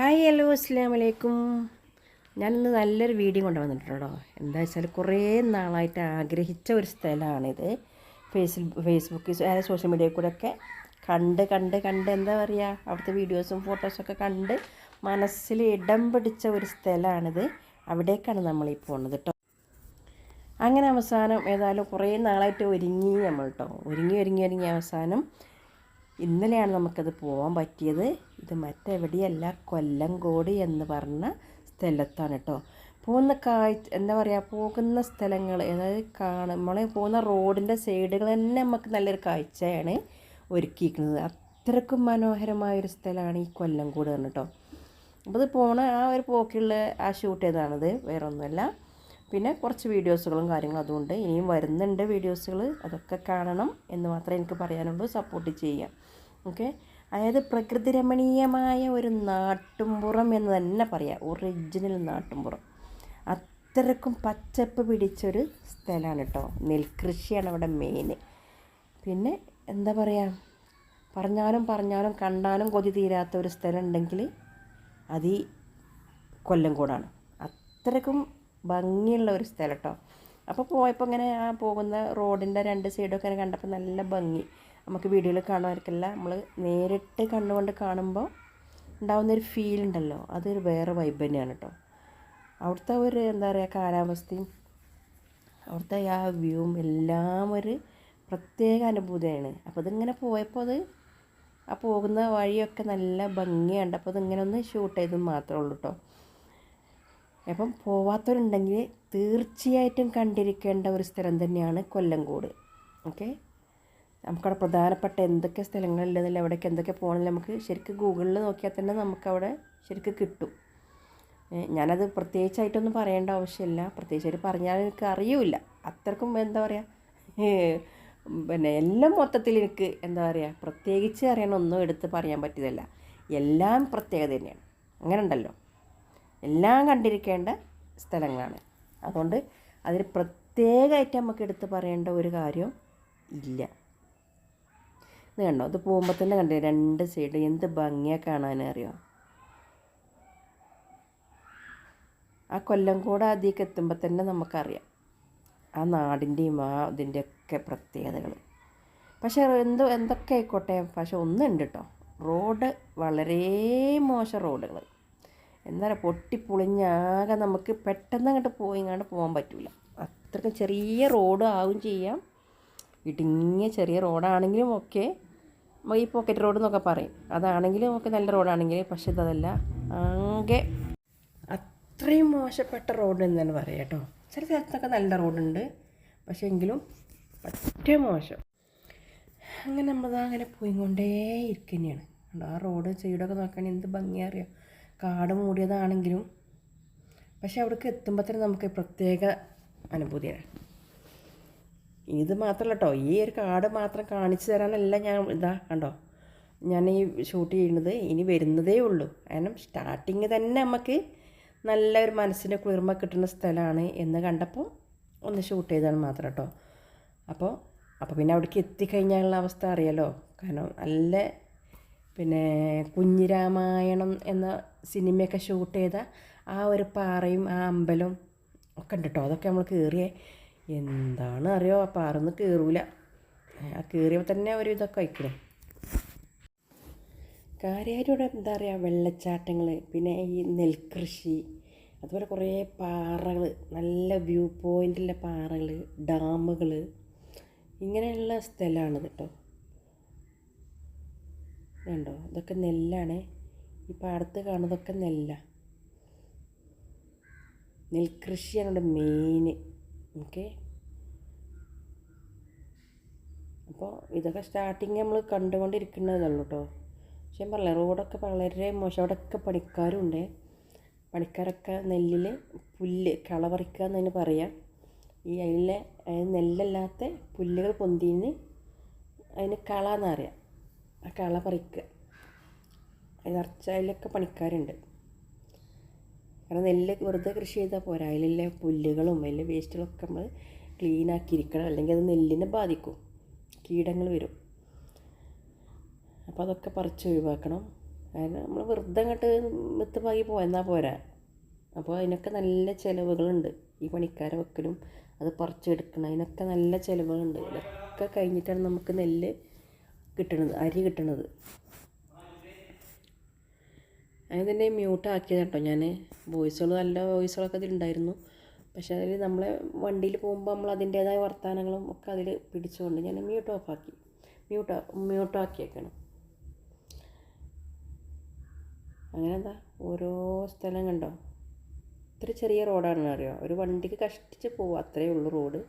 Hi hello അസ്സാം വലൈക്കും ഞാനിന്ന് നല്ലൊരു വീഡിയോ കൊണ്ട് വന്നിട്ടുണ്ടോ എന്താ വെച്ചാൽ കുറേ നാളായിട്ട് ആഗ്രഹിച്ച ഒരു സ്ഥലമാണിത്. ഫേസ് ഫേസ്ബുക്ക് അതായത് സോഷ്യൽ മീഡിയയിൽ കൂടെ ഒക്കെ കണ്ട് കണ്ട് കണ്ട് എന്താ പറയുക അവിടുത്തെ വീഡിയോസും ഫോട്ടോസൊക്കെ കണ്ട് മനസ്സിൽ ഇടം പിടിച്ച ഒരു സ്ഥലമാണിത്. അവിടേക്കാണ് നമ്മൾ ഈ കേട്ടോ അങ്ങനെ അവസാനം ഏതായാലും കുറേ നാളായിട്ട് ഒരുങ്ങി നമ്മൾ കേട്ടോ ഒരുങ്ങി ഒരുങ്ങി ഒരുങ്ങി അവസാനം ഇന്നലെയാണ് നമുക്കത് പോകാൻ പറ്റിയത്. ഇത് മറ്റെവിടെയല്ല കൊല്ലംകോട് എന്ന് പറഞ്ഞ സ്ഥലത്താണ് കേട്ടോ പോകുന്ന കാഴ്ച എന്താ പറയുക പോകുന്ന സ്ഥലങ്ങൾ അതായത് കാണ നമ്മൾ പോകുന്ന റോഡിന്റെ സൈഡുകൾ തന്നെ നമുക്ക് നല്ലൊരു കാഴ്ചയാണ് ഒരുക്കിയിരിക്കുന്നത്. അത്രക്കും മനോഹരമായൊരു സ്ഥലമാണ് ഈ കൊല്ലംകോട് കേട്ടോ അപ്പോൾ ഇത് പോണ ആ ഒരു പോക്കുള്ള ആ ഷൂട്ട് ചെയ്താണിത് വേറെ ഒന്നുമല്ല പിന്നെ കുറച്ച് വീഡിയോസുകളും കാര്യങ്ങളും അതുകൊണ്ട് ഇനിയും വരുന്നുണ്ട് വീഡിയോസുകൾ അതൊക്കെ കാണണം എന്ന് മാത്രമേ എനിക്ക് പറയാനുള്ളൂ. സപ്പോർട്ട് ചെയ്യാം. ഓക്കെ അതായത് പ്രകൃതി രമണീയമായ ഒരു നാട്ടുംപുറം എന്ന് തന്നെ പറയാം. ഒറിജിനൽ നാട്ടുംപുറം. അത്രക്കും പച്ചപ്പ് പിടിച്ചൊരു സ്ഥലമാണ് കേട്ടോ നെൽകൃഷിയാണ് അവിടെ മെയിൻ പിന്നെ എന്താ പറയുക പറഞ്ഞാലും പറഞ്ഞാലും കണ്ടാലും കൊതി തീരാത്ത ഒരു സ്ഥലം ഉണ്ടെങ്കിൽ അത് ഈ കൊല്ലംകോടാണ് അത്രക്കും ഭംഗിയുള്ള ഒരു സ്ഥലം കേട്ടോ അപ്പോൾ പോയപ്പോൾ ഇങ്ങനെ ആ പോകുന്ന റോഡിന്റെ രണ്ട് സൈഡൊക്കെ ഇങ്ങനെ കണ്ടപ്പോൾ നല്ല ഭംഗി. നമുക്ക് വീഡിയോയിൽ കാണുമായിരിക്കില്ല. നമ്മൾ നേരിട്ട് കണ്ണുകൊണ്ട് കാണുമ്പോൾ ഉണ്ടാകുന്നൊരു ഫീൽ ഉണ്ടല്ലോ. അതൊരു വേറെ വൈബ് തന്നെയാണ് കേട്ടോ അവിടുത്തെ ഒരു എന്താ പറയുക കാലാവസ്ഥയും അവിടുത്തെ ആ വ്യൂവും എല്ലാം ഒരു പ്രത്യേക അനുഭൂതിയാണ്. അപ്പോൾ ഇതിങ്ങനെ പോയപ്പോൾ അത് ആ പോകുന്ന വഴിയൊക്കെ നല്ല ഭംഗിയുണ്ട് അപ്പോൾ ഇതിങ്ങനെ ഒന്ന് ഷൂട്ട് ചെയ്ത് മാത്രമേ ഉള്ളൂ കേട്ടോ അപ്പം പോവാത്തവരുണ്ടെങ്കിൽ തീർച്ചയായിട്ടും കണ്ടിരിക്കേണ്ട ഒരു സ്ഥലം തന്നെയാണ് കൊല്ലങ്കോട് ഓക്കെ? നമുക്കവിടെ പ്രധാനപ്പെട്ട എന്തൊക്കെ സ്ഥലങ്ങളില്ലെന്നില്ല എവിടേക്ക് എന്തൊക്കെ പോകണമെങ്കിൽ നമുക്ക് ശരിക്കും ഗൂഗിളിൽ നോക്കിയാൽ തന്നെ നമുക്കവിടെ ശരിക്കും കിട്ടും. ഞാനത് പ്രത്യേകിച്ചായിട്ടൊന്നും പറയേണ്ട ആവശ്യമില്ല. പ്രത്യേകിച്ചായിട്ട് പറഞ്ഞാൽ എനിക്ക് അറിയില്ല. അത്രക്കും എന്താ പറയുക പിന്നെ എല്ലാം മൊത്തത്തിൽ എനിക്ക് എന്താ പറയുക പ്രത്യേകിച്ച് അറിയണമൊന്നും എടുത്ത് പറയാൻ പറ്റിയതല്ല. എല്ലാം പ്രത്യേകത തന്നെയാണ്. അങ്ങനെ ഉണ്ടല്ലോ. എല്ലാം കണ്ടിരിക്കേണ്ട സ്ഥലങ്ങളാണ്. അതുകൊണ്ട് അതിൽ പ്രത്യേകമായിട്ട് നമുക്ക് എടുത്ത് പറയേണ്ട ഒരു കാര്യം ഇല്ല. ഇത് കണ്ടോ? ഇത് പോകുമ്പോൾ തന്നെ കണ്ട രണ്ട് സൈഡ് എന്ത് ഭംഗിയാണ് കാണാൻ അറിയോ? ആ കൊല്ലം കൂടെ അതിലേക്ക് എത്തുമ്പോൾ തന്നെ നമുക്കറിയാം. ആ നാടിന്റെയും ആ ഇതിന്റെയൊക്കെ പ്രത്യേകതകൾ പക്ഷേ എന്തോ എന്തൊക്കെ ആയിക്കോട്ടെ? പക്ഷെ ഒന്നുണ്ട് കേട്ടോ റോഡ് വളരെ മോശം റോഡുകൾ പറയുക പൊട്ടിപ്പൊളിഞ്ഞാകെ നമുക്ക് പെട്ടെന്ന് അങ്ങോട്ട് പോയി ഇങ്ങോട്ട് പോകാൻ പറ്റില്ല അത്രയ്ക്കും ചെറിയ റോഡ് ആവും ചെയ്യാം. ഇടുങ്ങിയ ചെറിയ റോഡാണെങ്കിലും ഒക്കെ ഈ പോക്കറ്റ് റോഡ് എന്നൊക്കെ പറയും. അതാണെങ്കിലും ഒക്കെ നല്ല റോഡാണെങ്കിൽ പക്ഷേ ഇതല്ല. ആകെ അത്രയും മോശപ്പെട്ട റോഡ് എന്ന് തന്നെ പറയാം കേട്ടോ. ചില സ്ഥലത്തൊക്കെ നല്ല റോഡുണ്ട് പക്ഷേ എങ്കിലും പറ്റേ മോശം. അങ്ങനെ നമ്മൾ അങ്ങനെ പോയിക്കൊണ്ടേ ഇരിക്കുന്നതാണ് ആ റോഡ് സൈഡൊക്കെ നോക്കുകയാണെങ്കിൽ എന്ത് ഭംഗിയാ അറിയാം? കാട് മൂടിയതാണെങ്കിലും പക്ഷെ അവിടേക്ക് എത്തുമ്പോൾ നമുക്ക് പ്രത്യേക അനുഭൂതിയാണ്. ഇത് മാത്രമല്ല കേട്ടോ ഈ ഒരു കാട് മാത്രം കാണിച്ചു തരാനല്ല ഞാൻ ഇതാ കണ്ടോ. ഞാൻ ഈ ഷൂട്ട് ചെയ്യുന്നത് ഇനി വരുന്നതേ ഉള്ളൂ. കാരണം സ്റ്റാർട്ടിങ് തന്നെ നമുക്ക് നല്ലൊരു മനസ്സിന് കുളിർമ കിട്ടുന്ന സ്ഥലമാണ് എന്ന് കണ്ടപ്പോൾ ഒന്ന് ഷൂട്ട് ചെയ്താണ് മാത്രം കേട്ടോ അപ്പോൾ അപ്പോൾ പിന്നെ അവിടേക്ക് എത്തിക്കഴിഞ്ഞാലുള്ള അവസ്ഥ അറിയാലോ. കാരണം നല്ല പിന്നെ കുഞ്ഞിരാമായണം എന്ന സിനിമയൊക്കെ ഷൂട്ട് ചെയ്ത ആ ഒരു പാറയും ആ അമ്പലം ഒക്കെ ഉണ്ട് കേട്ടോ അതൊക്കെ നമ്മൾ കയറിയേ എന്താണ് അറിയോ? ആ പാറൊന്നും കയറൂല ആ കയറിയപ്പോൾ തന്നെ ഒരു ഇതൊക്കെ വയ്ക്കണം കാര്യമായിട്ട് ഇവിടെ എന്താ പറയുക വെള്ളച്ചാട്ടങ്ങൾ പിന്നെ ഈ നെൽകൃഷി അതുപോലെ കുറേ പാറകൾ നല്ല വ്യൂ പോയിന്റുള്ള പാറകൾ ഡാമുകൾ ഇങ്ങനെയുള്ള സ്ഥലമാണ് കേട്ടോ കണ്ടോ ഇതൊക്കെ നെല്ലാണ്. ഈ പാടത്ത് കാണുന്നതൊക്കെ നെല്ല. നെൽകൃഷിയാണ് ഇവിടെ മെയിൻ ഓക്കെ അപ്പോൾ ഇതൊക്കെ സ്റ്റാർട്ടിങ് നമ്മൾ കണ്ടുകൊണ്ടിരിക്കുന്നതല്ലോ കേട്ടോ പക്ഷെ ഞാൻ പറഞ്ഞില്ല റോഡൊക്കെ വളരെ മോശം. അവിടെയൊക്കെ ഒക്കെ ഉണ്ട് പണിക്കാരൊക്കെ നെല്ലിൽ പുല്ല് കള പറിക്കുക എന്നതിന് പറയാം. ഈ അതിലെ നെല്ലല്ലാത്ത പുല്ലുകൾ പൊന്തിന്ന് അതിന് കള എന്നറിയാം. ആ കള പറിക്കുക. അതിനർച്ച അതിലൊക്കെ പണിക്കാരുണ്ട്. കാരണം നെല്ല് വെറുതെ കൃഷി ചെയ്താൽ പോരാ. അതിലുള്ള പുല്ലുകളും അതിലെ വേസ്റ്റുകളൊക്കെ നമ്മൾ ക്ലീൻ ആക്കിയിരിക്കണം. അല്ലെങ്കിൽ അത് നെല്ലിനെ ബാധിക്കും. കീടങ്ങൾ വരും. അപ്പോൾ അതൊക്കെ പറിച്ച് ഒഴിവാക്കണം. കാരണം നമ്മൾ വെറുതെ അങ്ങോട്ട് വിത്തുപാകി പോയെന്നാൽ പോരാ. അപ്പോൾ അതിനൊക്കെ നല്ല ചിലവുകളുണ്ട്. ഈ പണിക്കാരെ വെക്കലും അത് പറിച്ചെടുക്കണം അതിനൊക്കെ നല്ല ചിലവുകളുണ്ട്. ഇതൊക്കെ കഴിഞ്ഞിട്ടാണ് നമുക്ക് നെല്ല് കിട്ടണത് അരി കിട്ടണത്. അങ്ങനെ തന്നെ മ്യൂട്ട് ആക്കിയത് കേട്ടോ ഞാൻ വോയിസുകൾ നല്ല വോയിസുകളൊക്കെ അതിലുണ്ടായിരുന്നു പക്ഷേ അതിൽ നമ്മളെ വണ്ടിയിൽ പോകുമ്പോൾ നമ്മൾ അതിന്റേതായ വർത്തമാനങ്ങളും ഒക്കെ അതിൽ പിടിച്ചുകൊണ്ട് ഞാൻ മ്യൂട്ട് ഓഫ് ആക്കി. മ്യൂട്ട് മ്യൂട്ട് ആക്കിയേക്കണം. അങ്ങനെ എന്താ? ഓരോ സ്ഥലം കണ്ടോ? ഇത്ര ചെറിയ റോഡാണെന്ന് അറിയോ? ഒരു വണ്ടിക്ക് കഷ്ടിച്ച് പോവുക അത്രയേ ഉള്ളൂ റോഡ്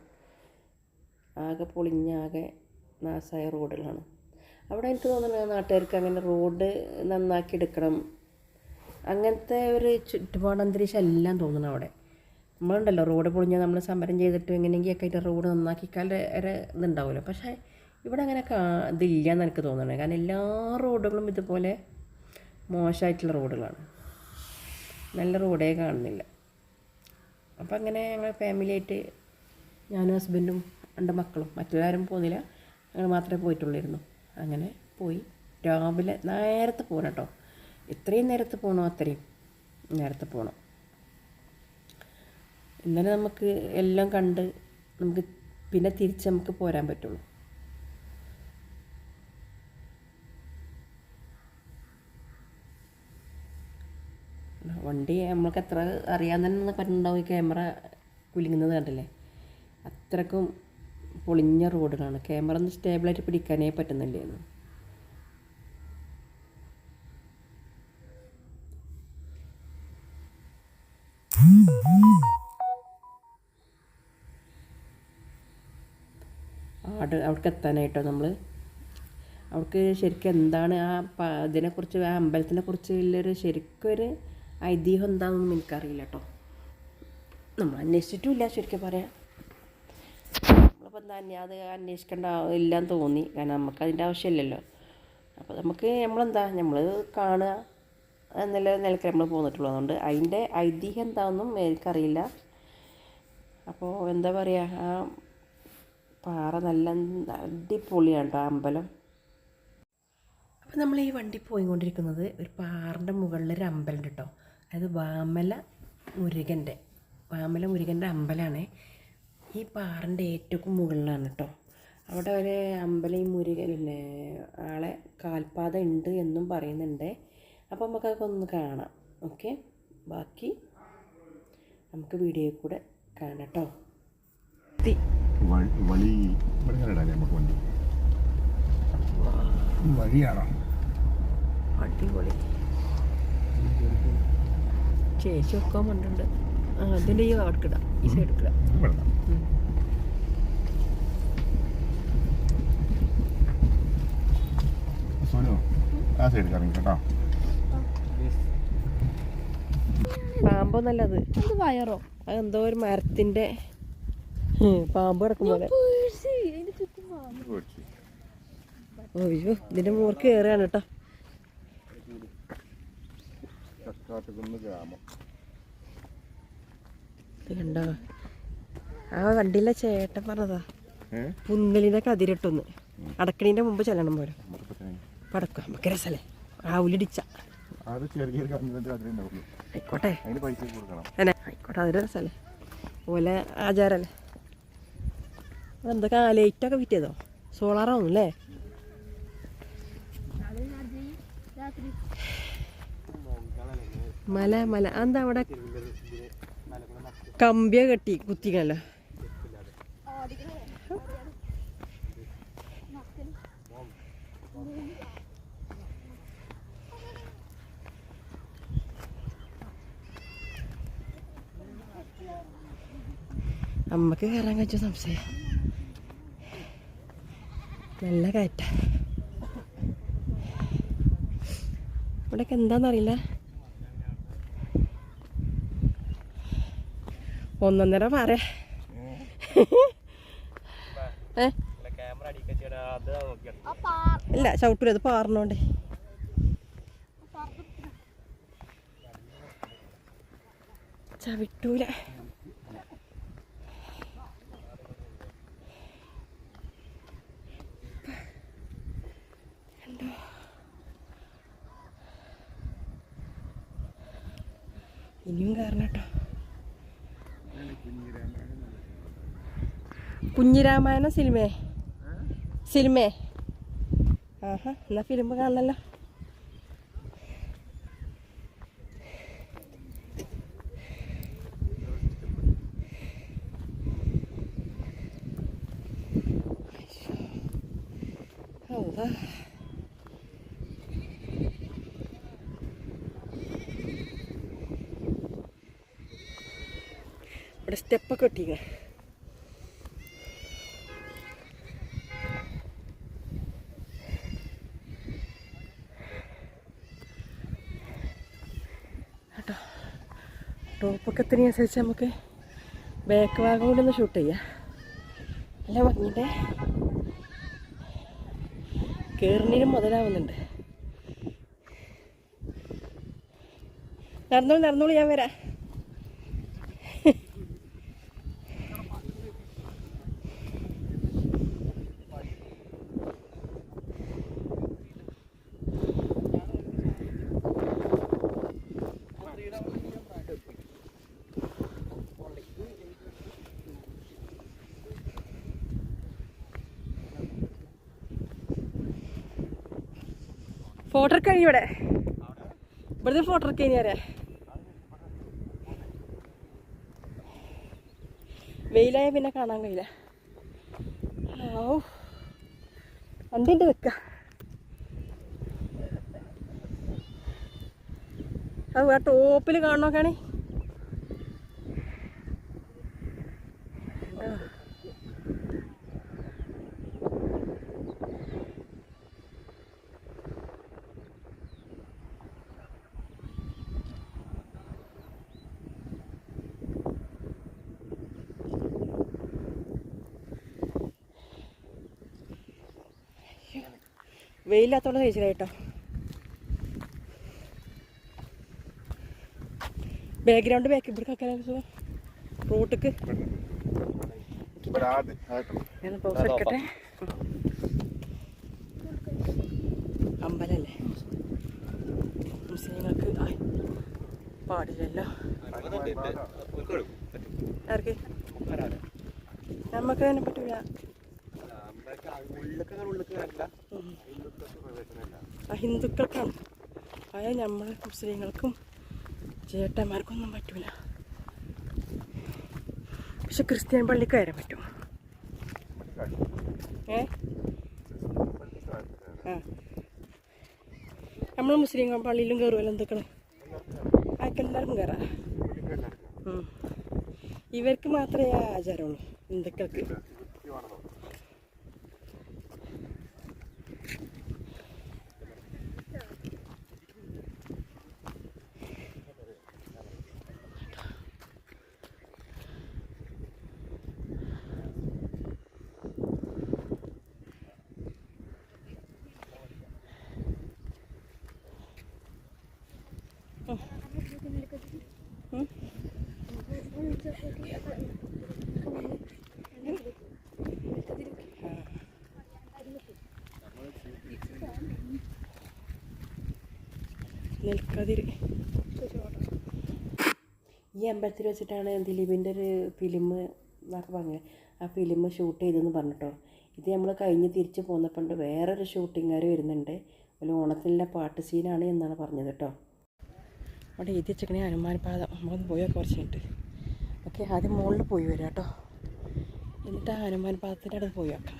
ആകെ പൊളിഞ്ഞാകെ നാശമായ റോഡുകളാണ് അവിടെ എനിക്ക് തോന്നുന്നത് നാട്ടുകാർക്ക് അങ്ങനെ റോഡ് നന്നാക്കി എടുക്കണം അങ്ങനത്തെ ഒരു ചുറ്റുപാട് അന്തരീക്ഷം എല്ലാം തോന്നണം അവിടെ. നമ്മളുണ്ടല്ലോ റോഡ് പൊളിഞ്ഞാൽ നമ്മൾ സമരം ചെയ്തിട്ട് എങ്ങനെയെങ്കിലൊക്കെ ആയിട്ട് റോഡ് നന്നാക്കിക്കാൽ വരെ ഇതുണ്ടാവുമല്ലോ. പക്ഷേ ഇവിടെ അങ്ങനെ കാ ഇതില്ല എന്ന് എനിക്ക് തോന്നണേ കാരണം എല്ലാ റോഡുകളും ഇതുപോലെ മോശമായിട്ടുള്ള റോഡുകളാണ്. നല്ല റോഡേ കാണുന്നില്ല. അപ്പം അങ്ങനെ ഞങ്ങൾ ഫാമിലി ആയിട്ട് ഞാനും ഹസ്ബൻഡും രണ്ട് മക്കളും മറ്റുള്ളവരും പോകുന്നില്ല ഞങ്ങൾ മാത്രമേ പോയിട്ടുള്ളായിരുന്നു. അങ്ങനെ പോയി. രാവിലെ നേരത്തെ പോകണം കേട്ടോ എത്രയും നേരത്തെ പോകണോ അത്രയും നേരത്തെ പോകണം ഇന്നലെ നമുക്ക് എല്ലാം കണ്ട് നമുക്ക് പിന്നെ തിരിച്ച് നമുക്ക് പോരാൻ പറ്റുള്ളൂ. വണ്ടി നമ്മൾക്ക് എത്ര അറിയാൻ തന്നെ പറ്റുന്നുണ്ടാവും ഈ ക്യാമറ കുലുങ്ങുന്നത് കണ്ടില്ലേ? അത്രക്കും പൊളിഞ്ഞ റോഡുകളാണ് ക്യാമറ ഒന്ന് സ്റ്റേബിളായിട്ട് പിടിക്കാനേ പറ്റുന്നില്ലായിരുന്നു ആട് അവിടേക്ക് എത്താനായിട്ടോ നമ്മൾ അവർക്ക് ശരിക്കും എന്താണ് ആ ഇതിനെക്കുറിച്ച് ആ അമ്പലത്തിനെ കുറിച്ച് ഉള്ളൊരു ശരിക്കും ഒരു ഐതിഹ്യം എന്താണെന്നൊന്നും എനിക്കറിയില്ല കേട്ടോ നമ്മൾ അന്വേഷിച്ചിട്ടുമില്ല ശരിക്കും പറയാം നമ്മളിപ്പോൾ എന്താ അത് അന്വേഷിക്കേണ്ട ഇല്ലാന്ന് തോന്നി. കാരണം നമുക്ക് അതിന്റെ ആവശ്യമില്ലല്ലോ. അപ്പോൾ നമുക്ക് നമ്മളെന്താ നമ്മൾ കാണുക എന്നുള്ള നിലയ്ക്ക് നമ്മൾ പോന്നിട്ടുള്ളൂ. അതുകൊണ്ട് അതിന്റെ ഐതിഹ്യം എന്താണെന്നും എനിക്കറിയില്ല. അപ്പോൾ എന്താ പറയുക ആ പാറ നല്ല അടിപൊളിയാണ് കേട്ടോ അമ്പലം? അപ്പോൾ നമ്മൾ ഈ വണ്ടി പോയിക്കൊണ്ടിരിക്കുന്നത് ഒരു പാറിന്റെ മുകളിൽ ഒരു അമ്പലം കേട്ടോ. അതായത് വാമല മുരുകന്റെ വാമല മുരുകന്റെ അമ്പലമാണ്. ഈ പാറിന്റെ ഏറ്റവും മുകളിലാണ് കേട്ടോ. അവിടെ ഒരു അമ്പലം ഈ മുരുകൻ പിന്നെ ആളെ കാൽപാത ഉണ്ട് എന്നും പറയുന്നുണ്ട്. അപ്പോൾ നമുക്കതൊക്കെ ഒന്ന് കാണാം. ഓക്കെ? ബാക്കി നമുക്ക് വീഡിയോയിൽ കൂടെ കാണാം കേട്ടോ. വഴി ഇവിടെ ഇങ്ങനെ നമുക്ക് വണ്ടി. വഴിയാണോ? അടിപൊളി. ചേച്ചി ഒക്കെ കൊണ്ടുണ്ട് അതിന്റെ ഈ അടുക്കിടാം ഈ സൈഡ് ഇടാം. ആ സൈഡ് കറങ്ങി കേട്ടോ. പാമ്പൊന്നല്ല അത് ഇത് വയറോ? അതെന്തോ ഒരു മരത്തിന്റെ ഉം, പാമ്പ് കിടക്കും പോലെ പേഴ്സ് അതിന്റെ ചുറ്റും പാമ്പ്. പേടിച്ച്. അയ്യോ ഇതിന്റെ മൂർക്ക് കയറുകയാണ് കേട്ടോ കണ്ടോ? ആ കണ്ടില്ല ചേട്ടൻ പറഞ്ഞതാ. പുന്നലിനെ കതിരിട്ടൊന്ന്. അടക്കണീന്റെ മുമ്പ് ചെല്ലണം പോലെ പടക്കം നമുക്ക് രസല്ലേ? ആവുലിടിച്ച. അത് ആയിക്കോട്ടെ. ആയിക്കോട്ടെ അതൊരു രസല്ലേ? പോലെ ആചാരമല്ലേ അതെന്തൊക്കെ ലൈറ്റൊക്കെ വിറ്റിയതോ സോളാറാവും അല്ലേ മല മല. എന്താ അവിടെ? കമ്പിയ കെട്ടി കുത്തിക്കല്ലോ അമ്മയ്ക്ക് കയറാൻ കഴിച്ച സംശയം? നല്ല കയറ്റ. ഇവിടെയൊക്കെ എന്താണെന്നറിയില്ല ഒന്നൊന്നര പറ. ഇല്ല ചവിട്ടൂല അത് പാറിനോണ്ടേ ചവിട്ടൂല. ഇനിയും കാരണം കേട്ടോ. കുഞ്ഞിരാമായണ സിനിമേ സിനിമേ ആഹാ എന്നാ ഫിലിം കാണണല്ലോ അല്ലാ ഇവിടെ സ്റ്റെപ്പൊക്കെ ഇട്ടിങ്ങനെ കേട്ടോ ടോപ്പൊക്കെ എത്തുന്നതനുസരിച്ച് നമുക്ക് ബാക്ക് ഭാഗം കൊണ്ടൊന്ന് ഷൂട്ട് ചെയ്യാം. അല്ല പറഞ്ഞിട്ടേ കയറിനും മുതലാവുന്നുണ്ട്. നടന്നോളൂ നടന്നോളൂ ഞാൻ വരാം. ഫോട്ടോ കഴിഞ്ഞു ഇവിടെ ഇവിടുത്തെ ഫോട്ടോ കഴിഞ്ഞു വരെ വെയിലായ പിന്നെ കാണാൻ കഴിയില്ല. ഓ വണ്ടിന്റെ വെക്ക. അത് ആ ടോപ്പിൽ കാണണോക്കാണേ വെയിലാത്തോടെ കഴിച്ചില്ല കേട്ടോ. ബാക്ക്ഗ്രൗണ്ട് ബാക്ക് ഇവിടെ കക്കാൻ റോട്ടിക്ക് പൗസ് എടുക്കട്ടെ. അമ്പലല്ലേ? മുസ്ലിങ്ങൾക്ക് ആയ് പാടില്ലല്ലോ. ആർക്ക്? നമുക്ക് അതിനെ പറ്റൂല ഉം. ആ ഹിന്ദുക്കൾക്കാണ്. അതായത് നമ്മൾ മുസ്ലിങ്ങൾക്കും ചേട്ടന്മാർക്കൊന്നും പറ്റൂല. പക്ഷെ ക്രിസ്ത്യൻ പള്ളിക്ക് കയറാൻ പറ്റും ഏ? ആ. നമ്മൾ മുസ്ലിം പള്ളിയിലും കയറുമല്ലോ എന്തൊക്കെ ആക്കെല്ലാവർക്കും കയറാം ഉം. ഇവർക്ക് മാത്രമേ ആചാരമുള്ളൂ ഹിന്ദുക്കൾക്ക്. നെൽക്കതിര് ഈ അമ്പലത്തിൽ വെച്ചിട്ടാണ് ദിലീപിന്റെ ഒരു ഫിലിം എന്നൊക്കെ പറഞ്ഞത്. ആ ഫിലിം ഷൂട്ട് ചെയ്തെന്ന് പറഞ്ഞിട്ടോ. ഇത് നമ്മൾ കഴിഞ്ഞ് തിരിച്ച് പോന്നപ്പോണ്ട് വേറൊരു ഷൂട്ടിങ്ങുകാർ വരുന്നുണ്ട്. ഒരു ഓണത്തിന്റെ പാട്ട് സീനാണ് എന്നാണ് പറഞ്ഞത് കേട്ടോ. അവിടെ എഴുതി വെച്ചേക്കണേ ഹനുമാൻ പാദം. നമ്മളൊന്ന് പോയൊക്കെ കുറച്ച് കഴിഞ്ഞിട്ട്. ഓക്കെ ആദ്യം മുകളിൽ പോയി വരാം കേട്ടോ. എന്നിട്ട് ആ ഹനുമാൻ പാദത്തിന്റെ അടുത്ത് പോയി വെക്കാം.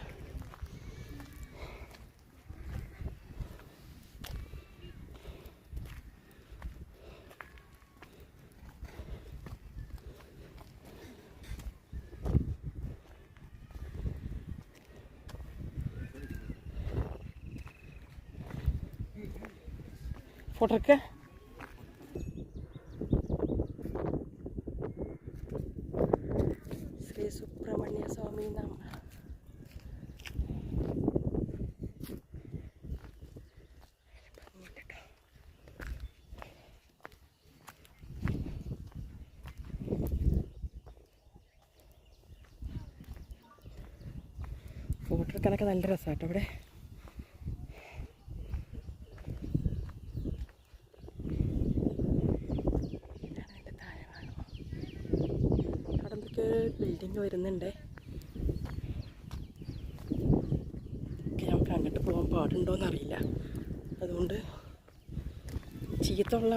ഫോട്ടോ എടുക്കുക നടക്കാനൊക്കെ നല്ല രസമാണ് കേട്ടോ അവിടെ ബിൽഡിങ് വരുന്നുണ്ട്. നമുക്ക് അങ്ങോട്ട് പോകാൻ പാടുണ്ടോയെന്നറിയില്ല അതുകൊണ്ട് ചീത്തുള്ള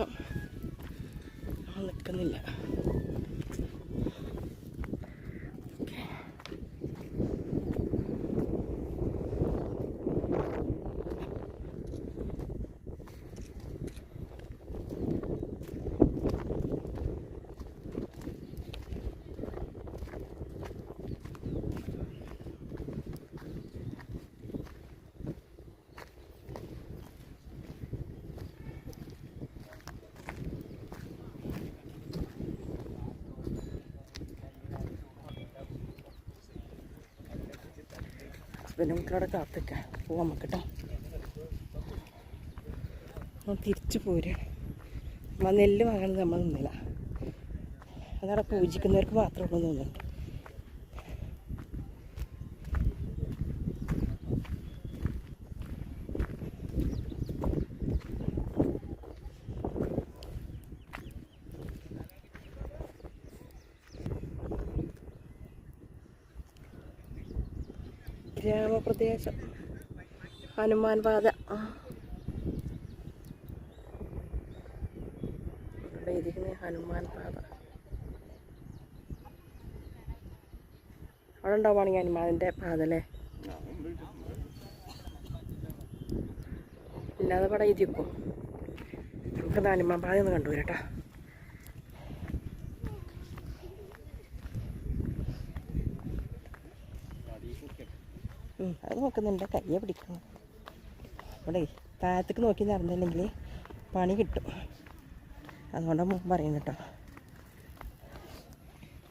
ഹസ്ബൻഡും കാത്തിക്കാം. കാത്തിക്ക പോവാൻ നോക്കട്ടോ നമ്മൾ തിരിച്ചു പോരുകയാണ് നമ്മൾ നെല്ല് വാങ്ങണത് നമ്മൾ നിന്നില്ല. അതവിടെ പൂജിക്കുന്നവർക്ക് മാത്രമേ ഉള്ളൂ തോന്നുന്നുണ്ട് ഗ്രാമപ്രദേശം ഹനുമാൻ പാത. ഇവിടെ ഇരിക്കുന്ന ഹനുമാൻ പാത. അവിടെ ഉണ്ടാവുകയാണെങ്കിൽ ഹനുമാനിന്റെ പാത അല്ലേ? ഇല്ലാതെ പടം ഇരിക്കും. നമുക്ക് ഹനുമാൻ പാത ഒന്ന് കണ്ടുവരട്ടോ ഉം, അത് നോക്കുന്നുണ്ട്. കയ്യെ പിടിക്കണം. ഇവിടെ താഴത്തേക്ക് നോക്കി നടന്നില്ലെങ്കിൽ പണി കിട്ടും. അതുകൊണ്ടാണ് മുമ്പ് പറയുന്നത് കേട്ടോ.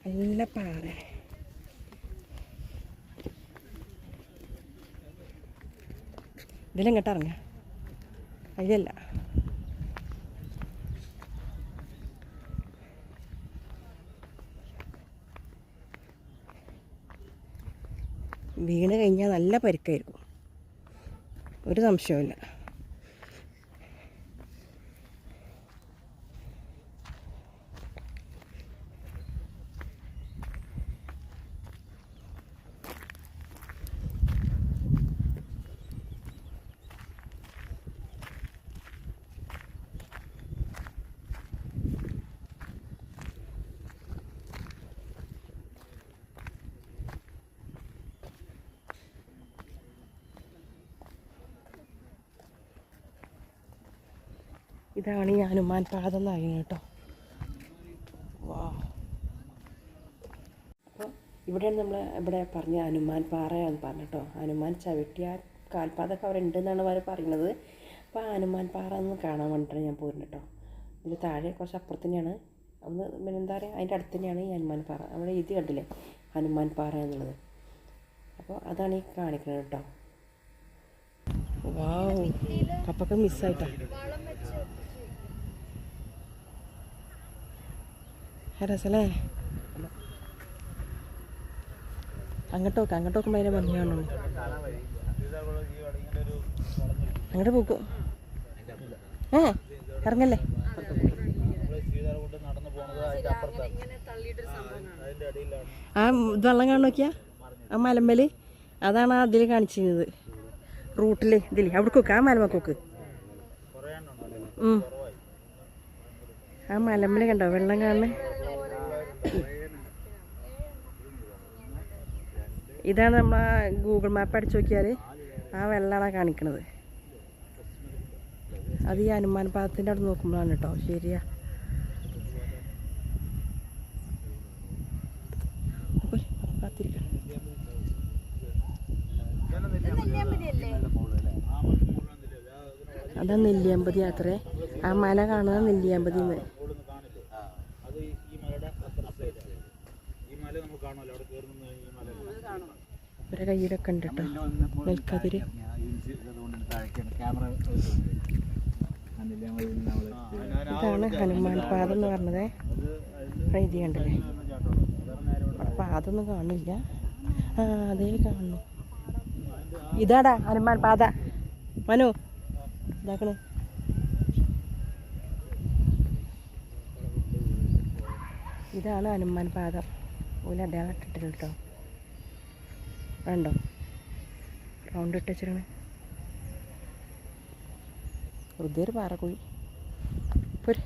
നല്ല പാറ. ഇതിലെങ്ങോട്ട് ഇറങ്ങ? അതിലല്ല വീണ് കഴിഞ്ഞാൽ നല്ല പരിക്കായിരിക്കും. ഒരു സംശയവുമില്ല. ഇതാണ് ഈ ഹനുമാൻ പാത എന്ന് പറയുന്നത് കേട്ടോ. വാ. അപ്പോൾ ഇവിടെയാണ് നമ്മൾ ഇവിടെ പറഞ്ഞ ഹനുമാൻ പാറയാന്ന് പറഞ്ഞു കേട്ടോ. ഹനുമാൻ ചവിട്ടിയ കാൽപാതൊക്കെ അവിടെ ഉണ്ടെന്നാണ് അവർ പറയുന്നത്. അപ്പോൾ ആ ഹനുമാൻ പാറ ഒന്ന് കാണാൻ വേണ്ടിയിട്ടാണ് ഞാൻ പോരുന്നത് കേട്ടോ. അതിന്റെ താഴെ കുറച്ച് അപ്പുറത്ത് തന്നെയാണ് ഒന്ന് പിന്നെ എന്താ പറയുക അതിന്റെ അടുത്ത് തന്നെയാണ് ഈ ഹനുമാൻ പാറ. അവിടെ ഇത് കണ്ടില്ലേ? ഹനുമാൻ പാറ എന്നുള്ളത്. അപ്പോൾ അതാണ് ഈ കാണിക്കുന്നത് കേട്ടോ. വാവ്. കപ്പൊക്കെ മിസ്സായിട്ടാ രസല്ലേ അങ്ങോട്ട് അങ്ങോട്ടോ ഭയങ്കര ഭംഗിയാണോ അങ്ങോട്ട് പോക്കും. ഏ ഇറങ്ങല്ലേ? ആ ഇത് വെള്ളം കാണു നോക്കിയാ? ആ മലമ്പൽ? അതാണ് അതിൽ കാണിച്ചിരുന്നത്. റൂട്ടിൽ ഇതിൽ അവിടെ കൊക്ക് ആ മലമ കൊക്ക് ഉം. ആ മലമ്പൽ കണ്ടോ? വെള്ളം കാണുന്നത് ഇതാണ് നമ്മൾ ഗൂഗിൾ മാപ്പ് അടിച്ചു നോക്കിയാൽ ആ വെള്ളമാണ് കാണിക്കണത്. അത് ഈ ഹനുമാൻ പാദത്തിന്റെ അവിടെ നോക്കുമ്പോഴാണ് കേട്ടോ. ശരിയാ. അതാ നെല്ലിയാമ്പതി യാത്ര ആ മല കാണുന്നത് നെല്ലിയാമ്പതി അത് ഈ മലയുടെ അപ്പുറത്തെ സൈഡാണ് ഈ മല നമുക്ക് കാണുമല്ലോ അവിടെ കയറി നിന്ന് ഈ മല ഇവരെ കയ്യിലൊക്കെ ഉണ്ട് കേട്ടോ നെൽക്കതിര്? ഇതാണ് ഹനുമാൻ പാത എന്ന് പറഞ്ഞത്. എഴുതി കണ്ടല്ലേ? അവിടെ പാദമൊന്നും കാണില്ല ആ അതേ കാണുന്നു. ഇതാടാ ഹനുമാൻ പാത മനു ഇതാക്കണേ. ഇതാണ് ഹനുമാൻ പാദം. ഓല അടയാളം ഇട്ടിട്ടില്ല കേട്ടോ വേണ്ടോ റൗണ്ട് ഇട്ട് വെച്ചിരുന്നു വെറുതെ ഒരു പാറക്കുഴി പോര്.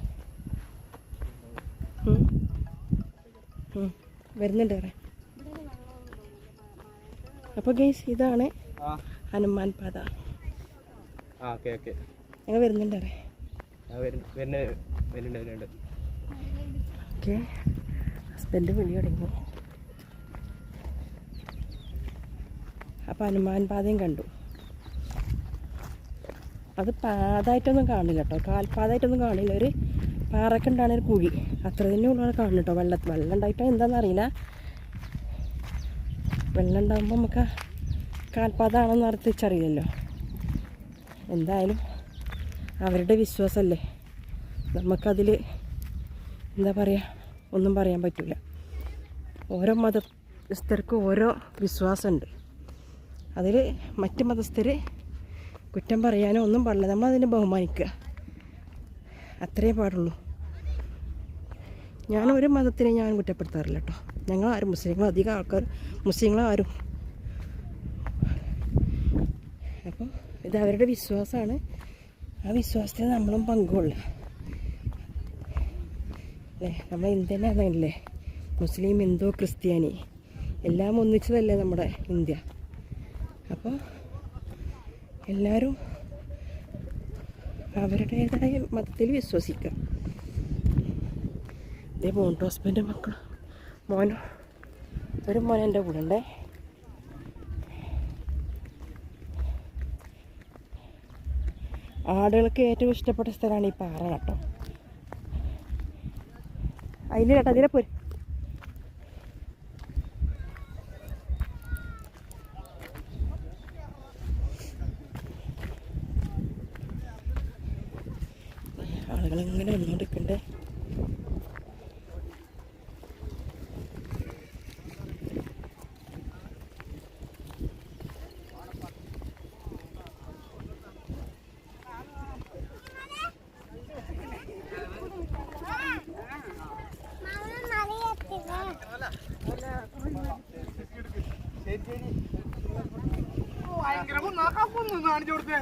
വരുന്നുണ്ട് വേറെ അപ്പോൾ ഗൈസ് ഇതാണ് ഹനുമാൻ പാത. ഞങ്ങൾ വരുന്നുണ്ട് ഓക്കെ. ഹസ്ബൻഡ് വിളി തുടങ്ങി. അപ്പോൾ ഹനുമാൻ പാതയും കണ്ടു. അത് പാതായിട്ടൊന്നും കാണില്ല കേട്ടോ കാൽപാതായിട്ടൊന്നും കാണില്ല. ഒരു പാറക്കുണ്ടാണ് ഒരു കുഴി. അത്ര തന്നെ ഉള്ള കാണുന്നു കേട്ടോ വെള്ളം വെള്ളം ഉണ്ടായിട്ടോ എന്താണെന്നറിയില്ല വെള്ളം ഉണ്ടാകുമ്പോൾ നമുക്ക് കാൽപാതാണെന്ന് അർത്ഥിച്ചറിയില്ലല്ലോ എന്തായാലും അവരുടെ വിശ്വാസമല്ലേ നമുക്കതിൽ എന്താ പറയുക ഒന്നും പറയാൻ പറ്റില്ല ഓരോ മതസ്ഥർക്കും ഓരോ വിശ്വാസമുണ്ട്. അതിൽ മറ്റ് മതസ്ഥർ കുറ്റം പറയാനോ ഒന്നും പാടില്ല. നമ്മൾ അതിനെ ബഹുമാനിക്കുക. അത്രേ പാടുള്ളൂ. ഞാൻ ഒരു മതത്തിനെ ഞാൻ കുറ്റപ്പെടുത്താറില്ല കേട്ടോ ഞങ്ങൾ ആരും അധികം ആൾക്കാർ മുസ്ലിങ്ങളാരും അപ്പോൾ ഇത് അവരുടെ വിശ്വാസമാണ്. ആ വിശ്വാസത്തിൽ നമ്മളും പങ്കുകൊള്ളുക. അല്ലേ? നമ്മൾ ഇന്ത്യനാണല്ലേ മുസ്ലിം ഹിന്ദു ക്രിസ്ത്യാനി എല്ലാം ഒന്നിച്ചതല്ലേ നമ്മുടെ ഇന്ത്യ? അപ്പോൾ എല്ലാവരും അവരുടേതായ മതത്തിൽ വിശ്വസിക്കുക ഇതേ മോണ്ട് ഹസ്ബൻഡ് മക്കൾ മോനോ ഒരു മോൻ എന്റെ കൂടെ ഉണ്ടേ. ആടുകൾക്ക് ഏറ്റവും ഇഷ്ടപ്പെട്ട സ്ഥലമാണ് ഈ പാറ കേട്ടോ. അതിൽ കേട്ടോ അതിലെ പോര്. ഭയങ്കര കുന്നാക്കാ കുന്നു കാണിച്ചു കൊടുത്തേ.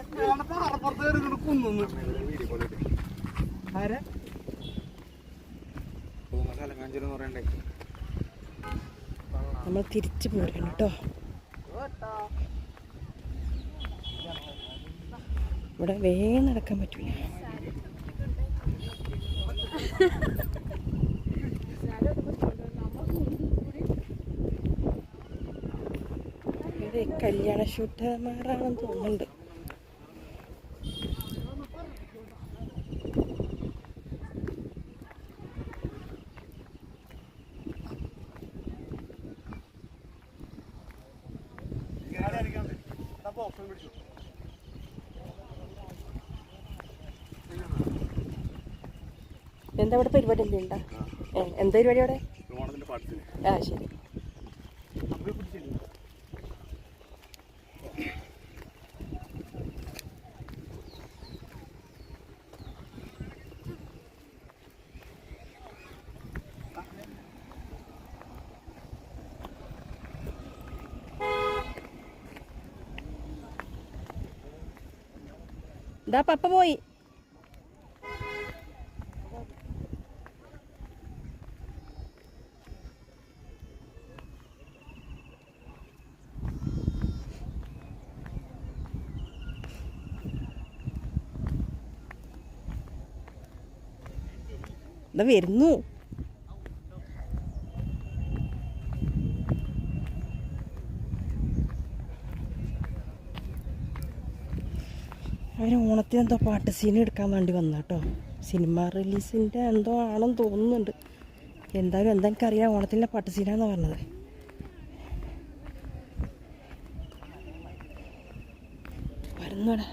പാറപ്പുറത്ത് കയറി കുന്നു ആരെ? കാഞ്ചൂരെന്ന് പറയണ്ടേ നമ്മൾ തിരിച്ചു പോരണം കേട്ടോ. ഇവിടെ വേഗം നടക്കാൻ പറ്റൂല ഇത് കല്യാണ ഷൂട്ടർമാരാണെന്ന് തോന്നുന്നുണ്ട്. എന്താ ഇവിടെ പരിപാടി എന്തെയുണ്ടാ എന്താ പരിപാടി അവിടെ? ആ ശരി. ഇതാ പപ്പ പോയി ഇതാ വരുന്നു. അവർ ഓണത്തിന് എന്തോ പാട്ട് സീൻ എടുക്കാൻ വേണ്ടി വന്ന കേട്ടോ സിനിമ റിലീസിന്റെ എന്തോ ആണെന്ന് തോന്നുന്നുണ്ട്. എന്തായാലും എന്താ എനിക്കറിയാം ഓണത്തിന്റെ പാട്ട് സീനാന്ന് പറഞ്ഞത്. വരുന്നോടെ.